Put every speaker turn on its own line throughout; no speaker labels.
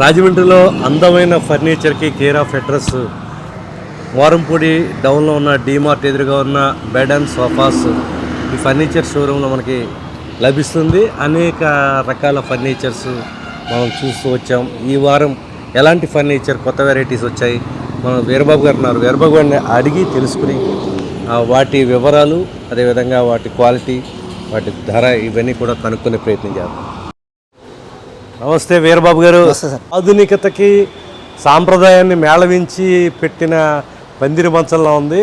రాజమండ్రిలో అందమైన ఫర్నిచర్కి కేర్ ఆఫ్ అడ్రస్. వారంపూడి డౌన్లో ఉన్న డీమార్ట్ ఎదురుగా ఉన్న బెడ్ అండ్ సోఫాస్. ఈ ఫర్నిచర్ షోరూంలో మనకి లభిస్తుంది. అనేక రకాల ఫర్నిచర్స్ మనం చూస్తూ వచ్చాం. ఈ వారం ఎలాంటి ఫర్నిచర్ కొత్త వెరైటీస్ వచ్చాయి? మనం వీరబాబు గారు ఉన్నారు. వీరబాబు గారిని అడిగి తెలుసుకుని వాటి వివరాలు అదేవిధంగా వాటి క్వాలిటీ వాటి ధర ఇవన్నీ కూడా కనుక్కునే ప్రయత్నం చేద్దాం. నమస్తే వీరబాబు గారు. ఆధునికతకి సాంప్రదాయాన్ని మేళవించి పెట్టిన పందిరి మంచంలో ఉంది.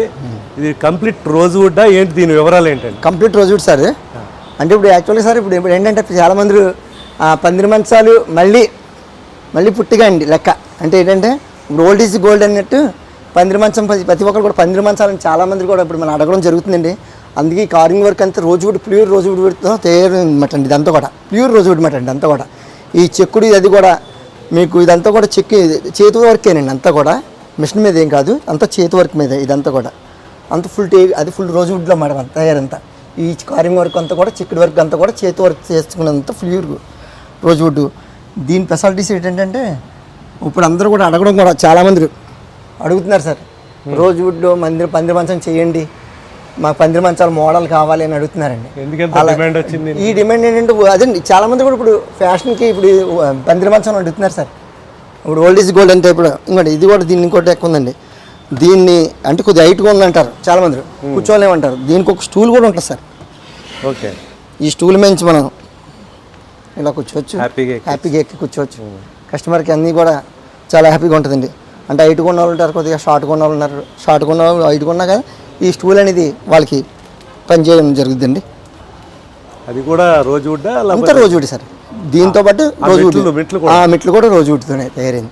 ఇది కంప్లీట్ రోజు వుడ్డా ఏంటి దీని వివరాలు ఏంటండి?
కంప్లీట్ రోజు సార్. అంటే ఇప్పుడు యాక్చువల్గా సార్ ఇప్పుడు ఏంటంటే చాలామంది ఆ పందిరి మంచాలు మళ్ళీ మళ్ళీ పుట్టిగా అండి లెక్క. అంటే ఏంటంటే ఇప్పుడు ఓల్డ్ ఈజ్ గోల్డ్ అన్నట్టు పందిరి మంచం ప్రతి- ప్రతి ఒక్కరు కూడా పందిరి మంచాలని చాలామంది కూడా ఇప్పుడు మనం అడగడం జరుగుతుందండి. అందుకే ఈ కారింగ్ వర్క్ అంతా రోజు కూడా ప్యూర్ రోజు వుడ్తో తయారు అనమాట అండి ఇదంతా కూడా. ప్యూర్ రోజు వుడ్ మాట అండి అంతా కూడా. ఈ చెక్కుడు అది కూడా మీకు ఇదంతా కూడా చెక్కి చేతి వర్కేనండి అంతా కూడా. మిషన్ మీద ఏం కాదు అంతా చేతి వర్క్ మీద ఇదంతా కూడా. అంత ఫుల్ టే అది ఫుల్ రోజు వుడ్లో మేడం అంత తయారంతా. ఈ కారింగ్ వర్క్ అంతా కూడా చిక్కుడు వర్క్ అంతా కూడా చేతి వర్క్ చేసుకున్నంత ఫుల్ రోజు వుడ్ దీని స్పెషాలిటీస్ ఏంటంటే ఇప్పుడు అందరూ కూడా అడగడం కూడా చాలామంది అడుగుతున్నారు సార్. రోజు వుడ్ మందిర పందిర మంచం చేయండి. మా పందిరి మంచాల మోడల్ కావాలి అని అడుగుతున్నారండి.
ఎందుకంత డిమాండ్ వచ్చింది?
ఈ డిమాండ్ ఏంటంటే అదే చాలా మంది కూడా ఇప్పుడు ఫ్యాషన్కి ఇప్పుడు పందిరి మంచం అడుగుతున్నారు సార్. ఇప్పుడు ఓల్డ్ ఈజ్ గోల్డ్ అంటే ఇప్పుడు ఇంకోటి ఇది కూడా దీన్ని ఇంకోటి ఎక్కువ ఉందండి. దీన్ని అంటే కొద్దిగా హైట్గా ఉందంటారు చాలా మంది. కూర్చోలేమంటారు దీనికి ఒక స్టూల్ కూడా ఉంటుంది సార్.
ఓకే.
ఈ స్టూల్ మించి మనం ఇలా కూర్చోవచ్చు.
హ్యాపీగా ఎక్కి-
హ్యాపీగా ఎక్కి కూర్చోవచ్చు. కస్టమర్కి అన్నీ కూడా చాలా హ్యాపీగా ఉంటుందండి. అంటే హైట్గా ఉన్న వాళ్ళు ఉంటారు కొద్దిగా షార్ట్గా ఉన్న వాళ్ళు ఉన్నారు. షార్ట్గా ఉన్న వాళ్ళు హైట్గా ఉన్నా కానీ ఈ స్టూల్ అనేది వాళ్ళకి పనిచేయడం జరుగుతుందండి
అది కూడా రోజు
అంతా రోజు సార్. దీంతో పాటు రోజు
మెట్లు
ఆ మెట్లు కూడా రోజు వుడ్తోనే తయారైంది.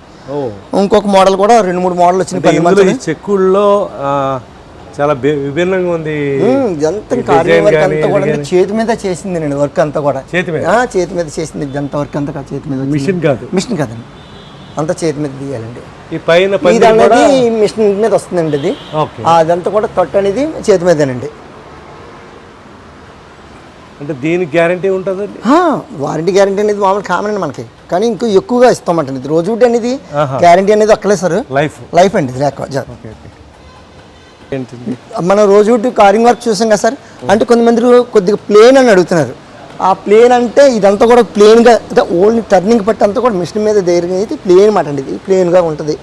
ఇంకొక మోడల్ కూడా రెండు మూడు మోడల్ వచ్చినాయి
చెక్కుల్లో చాలా విభిన్నంగా ఉంది
ఇదంతా అంతా కూడా. చేతి మీద చేసింది నేను వర్క్ అంతా కూడా.
చేతి మీద?
చేతి మీద చేసింది ఇదంతా వర్క్ అంతా చేతి మీద.
మిషన్ కాదు.
మిషన్ కదండి. అంతా చేతి మీద తీయాలండి.
ఈ పైన
ఇది అనేది మిషన్ మీద వస్తుందండి ఇది. అదంతా కూడా తొట్టు అనేది చేతి మీదేనండి.
అంటే దీనికి గ్యారంటీ ఉంటుందండి
వారంటీ గ్యారంటీ అనేది మామూలు కామన్ అండి మనకి. కానీ ఇంకో ఎక్కువగా ఇస్తామంటండి ఇది. రోజు అనేది. గ్యారంటీ అనేది అక్కలే సార్.
లైఫ్
లైఫ్ అండి మనం రోజు కారింగ్ వర్క్ చూసాం కదా సార్. అంటే కొంతమంది కొద్దిగా ప్లేన్ అని అడుగుతున్నారు. ఆ ప్లేన్ అంటే ఇదంతా కూడా ప్లేన్గా అంటే ఓన్లీ టర్నింగ్ పట్టి అంతా కూడా మిషన్ మీద ధైర్యం అయితే ప్లేన్ మాట అండి ఇది ప్లేన్గా ఉంటుంది.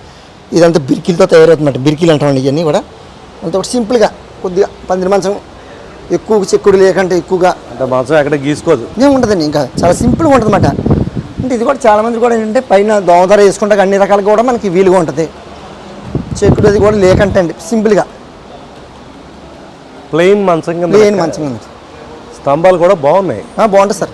ఇదంతా బిరికిలతో తయారవుతుందన్నమాట బిరికిలు అంటామండి ఇవన్నీ కూడా. అంత కూడా సింపుల్గా కొద్దిగా పందిరి మంచం ఎక్కువ చెక్కుడు లేకంటే ఎక్కువగా.
అంటే మాంసం ఎక్కడ గీసుకోదు.
ఏం ఉండదండి ఇంకా చాలా సింపుల్గా ఉంటుంది అన్నమాట అంటే ఇది కూడా చాలా మంది కూడా ఏంటంటే పైన దోమదర వేసుకుంటే అన్ని రకాలుగా కూడా మనకి వీలుగా ఉంటుంది. చెక్కుడు అది కూడా లేకంటే అండి సింపుల్గా
ప్లెయిన్ మంచం
ప్లేన్ మంచం
స్తంభాలు కూడా బాగున్నాయి.
బాగుంటుంది సార్.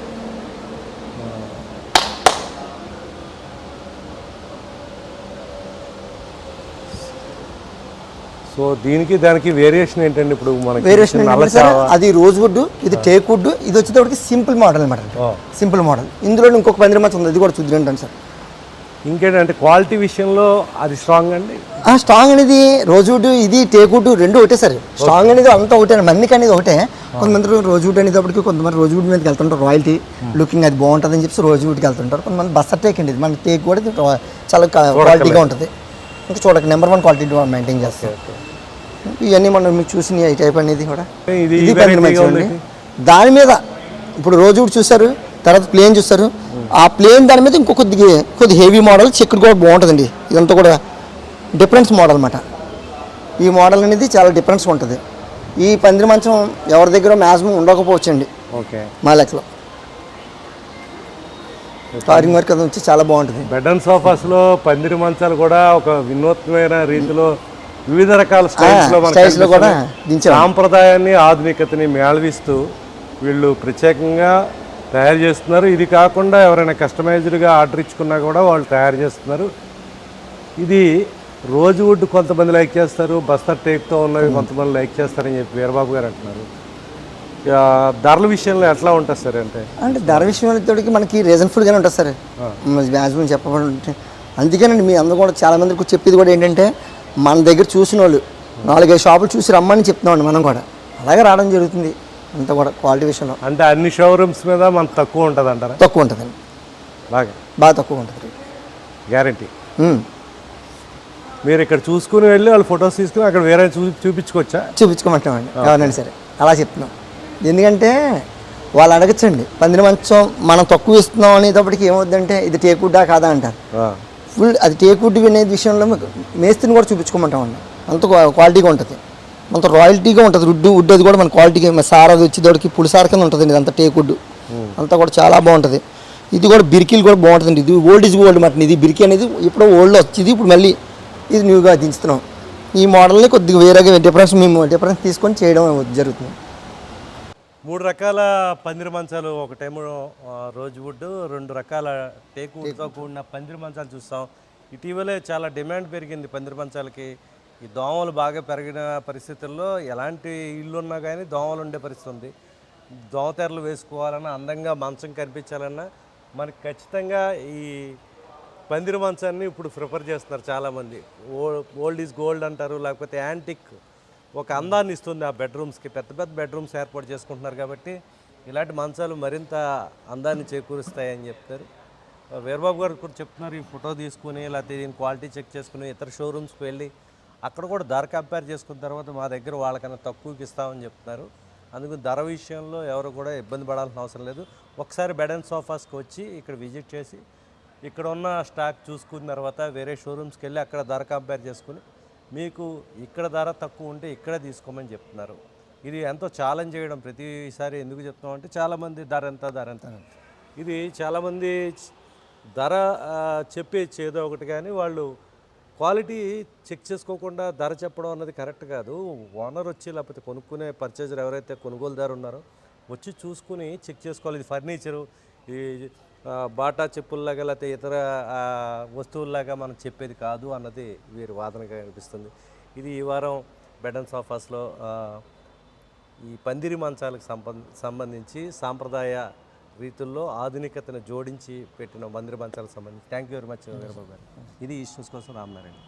సో దీనికి దానికి వేరియేషన్ ఏంటండి ఇప్పుడు మనకి?
వేరియేషన్ అది రోజ్ వుడ్ ఇది టేక్ వుడ్ ఇది వచ్చేటప్పటికి సింపుల్ మోడల్ అనమాట. సింపుల్ మోడల్ ఇందులో ఇంకొక పందిరి మంచం ఉంది అది కూడా చూద్దాం సార్.
ఇంకేంటంటే క్వాలిటీ విషయంలో అది స్ట్రాంగ్ అండి.
ఆ స్ట్రాంగ్ అనేది రోజు వుడ్ ఇది టేక్ వుడ్ రెండు ఒకటే సార్. స్ట్రాంగ్ అనేది అంతా ఒకటే మందికి అనేది ఒకటే. కొంతమంది రోజు అనేటప్పటికి కొంతమంది రోజు మీదకి వెళ్తుంటారు రాయల్టీ లుకింగ్ అది బాగుంటుంది అని చెప్పి రోజు వుడ్కి వెళ్తుంటారు. కొంతమంది బస్సర్ టేక్ అండి మన టేక్ కూడా చాలా క్వాలిటీగా ఉంటుంది. ఇంకా చూడక నెంబర్ వన్ క్వాలిటీ మెయింటైన్ చేస్తారు ఇవన్నీ మనం మీకు చూసిన ఈ టైప్ అనేది కూడా
ఇది
దాని మీద ఇప్పుడు రోజు చూసారు తర్వాత ప్లేన్ చూస్తారు. ఆ ప్లేన్ దాని మీద ఇంకో కొద్దిగా కొద్ది హెవీ మోడల్ చెక్కుడు కూడా బాగుంటుందండి. ఇదంతా కూడా డిఫరెన్స్ మోడల్ అన్నమాట. ఈ మోడల్ అనేది చాలా డిఫరెన్స్ ఉంటుంది. ఈ పందిరి మంచం ఎవరి దగ్గర మ్యాక్సిమం ఉండకపోవచ్చండి.
ఓకే.
మా లెక్కలో. కారింగ్ వర్క్ అది వచ్చి చాలా బాగుంటుంది.
బెడ్ అండ్ సోఫాస్లో పందిరి మంచాలు కూడా ఒక వినూత్నమైన రీతిలో వివిధ రకాల స్టైల్స్లో మనకు
స్టైల్స్లో కూడా
సాంప్రదాయాన్ని ఆధునికతని మేళవిస్తూ వీళ్ళు ప్రత్యేకంగా తయారు చేస్తున్నారు. ఇది కాకుండా ఎవరైనా కస్టమైజ్డ్గా ఆర్డర్ ఇచ్చుకున్నా కూడా వాళ్ళు తయారు చేస్తున్నారు. ఇది రోజు వుడ్ కొంతమంది లైక్ చేస్తారు. బస్తర్ టేక్తో ఉన్నవి కొంతమంది లైక్ చేస్తారని చెప్పి వీరబాబు గారు అంటున్నారు. ధరల విషయంలో ఎట్లా ఉంటుంది సార్ అంటే?
అంటే ధర విషయం తోడికి మనకి రీజన్ఫుల్గానే ఉంటుంది సార్. మ్యాక్సిమం చెప్పబడి అందుకేనండి మీ అందరూ కూడా చాలా మందికి చెప్పేది కూడా ఏంటంటే మన దగ్గర చూసిన వాళ్ళు నాలుగైదు షాపులు చూసి రమ్మని చెప్తున్నామండి మనం కూడా. అలాగే రావడం జరుగుతుంది. అంతా కూడా క్వాలిటీ విషయంలో.
అంటే అన్ని షోరూమ్స్ మీద మనకు తక్కువ ఉంటుంది అంటారా
తక్కువ ఉంటుందండి.
అలాగే.
బాగా తక్కువ ఉంటుంది.
గ్యారంటీ. మీరు ఇక్కడ చూసుకుని వెళ్ళి వాళ్ళు ఫొటోస్ తీసుకుని అక్కడ వేరే చూ చూపించుకోవచ్చా?
చూపించుకోమంటామండి. ఎవరైనా సరే. అలా చెప్తున్నాం. ఎందుకంటే వాళ్ళు అడగచ్చండి. పందిరి మంచం మనం తక్కువ ఇస్తున్నాం అనేటప్పటికి ఏమవుద్దంటే ఇది టేకుడ్డా కాదా అంటారు. ఫుల్ అది టేకుడ్ అనే విషయంలో మేస్త్రిని కూడా చూపించుకోమంటామండి. అంత క్వా- క్వాలిటీగా ఉంటుంది. అంత రాయల్టీగా ఉంటుంది. వుడ్ వుడ్ అది కూడా మన క్వాలిటీగా సార్ అది వచ్చేటోడికి పులి సార్ కింద ఉంటుంది ఇదంతా టేకుడ్ అంతా కూడా చాలా బాగుంటుంది. ఇది కూడా బిరికిలు కూడా బాగుంటుంది ఇది ఓల్డ్ ఇస్ ఓల్డ్ మటన్. ఇది బిరికి అనేది ఇప్పుడు ఓల్డ్ వచ్చింది ఇప్పుడు మళ్ళీ ఇది న్యూగా దించుతున్నాం. ఈ మోడల్ని కొద్దిగా వేరేగా డిఫరెన్స్ మేము డిఫరెన్స్ తీసుకొని చేయడం జరుగుతుంది.
మూడు రకాల పందిరి మంచాలు. ఒకటేమో రోజ్ వుడ్ రెండు రకాల టేకు వుడ్తో కూడిన పందిరి మంచాలు చూస్తాం. ఇటీవలే చాలా డిమాండ్ పెరిగింది పందిరి మంచాలకి. ఈ దోమలు బాగా పెరిగిన పరిస్థితుల్లో ఎలాంటి ఇల్లు ఉన్నా కానీ దోమలు ఉండే పరిస్థితి ఉంది. దోమతెరలు వేసుకోవాలన్నా అందంగా మంచం కనిపించాలన్నా మనకి ఖచ్చితంగా ఈ పందిరి మంచాన్ని ఇప్పుడు ప్రిఫర్ చేస్తున్నారు చాలామంది. ఓల్డ్ ఈజ్ గోల్డ్ అంటారు లేకపోతే యాంటిక్ ఒక అందాన్ని ఇస్తుంది ఆ బెడ్రూమ్స్కి. పెద్ద పెద్ద బెడ్రూమ్స్ ఏర్పాటు చేసుకుంటున్నారు కాబట్టి ఇలాంటి మంచాలు మరింత అందాన్ని చేకూరుస్తాయని చెప్తారు. వీరబాబు గారు కూడా చెప్తున్నారు ఈ ఫోటో తీసుకుని లేకపోతే దీని క్వాలిటీ చెక్ చేసుకుని ఇతర షోరూమ్స్కి వెళ్ళి అక్కడ కూడా ధర కంపేర్ చేసుకున్న తర్వాత మా దగ్గర వాళ్ళకన్నా తక్కువకి ఇస్తామని చెప్తున్నారు. అందుకు ధర విషయంలో ఎవరు కూడా ఇబ్బంది పడాల్సిన అవసరం లేదు. ఒకసారి బెడ్ అండ్ సోఫాస్కి వచ్చి ఇక్కడ విజిట్ చేసి ఇక్కడ ఉన్న స్టాక్ చూసుకున్న తర్వాత వేరే షోరూమ్స్కి వెళ్ళి అక్కడ ధర కంపేర్ చేసుకుని మీకు ఇక్కడ ధర తక్కువ ఉంటే ఇక్కడ తీసుకోమని చెప్తున్నారు. ఇది ఎంతో ఛాలెంజ్ చేయడం. ప్రతిసారి ఎందుకు చెప్తున్నాం అంటే చాలామంది ధర ఎంత ధర ఎంత ఇది చాలామంది ధర ఆ, చేదో ఒకటి కానీ వాళ్ళు క్వాలిటీ చెక్ చేసుకోకుండా ధర చెప్పడం అన్నది కరెక్ట్ కాదు. ఓనర్ వచ్చి లేకపోతే కొనుక్కునే పర్చేజర్ ఎవరైతే కొనుగోలుదారు ఉన్నారో వచ్చి చూసుకుని చెక్ చేసుకోవాలి. ఇది ఫర్నిచరు ఈ బాటా చెప్పుల్లాగా లేకపోతే ఇతర వస్తువుల్లాగా మనం చెప్పేది కాదు అన్నది వీరి వాదనగా అనిపిస్తుంది ఇది ఈ వారం బెడ్ అండ్ సోఫాస్లో ఈ పందిరి మంచాలకు సంబంధించి సాంప్రదాయ రీతుల్లో ఆధునికతను జోడించి పెట్టిన మందిర మంచాలకు సంబంధించి. Thank you very much Veerababu garu. ఇది ఇష్యూస్ కోసం రామ్నారాయణ.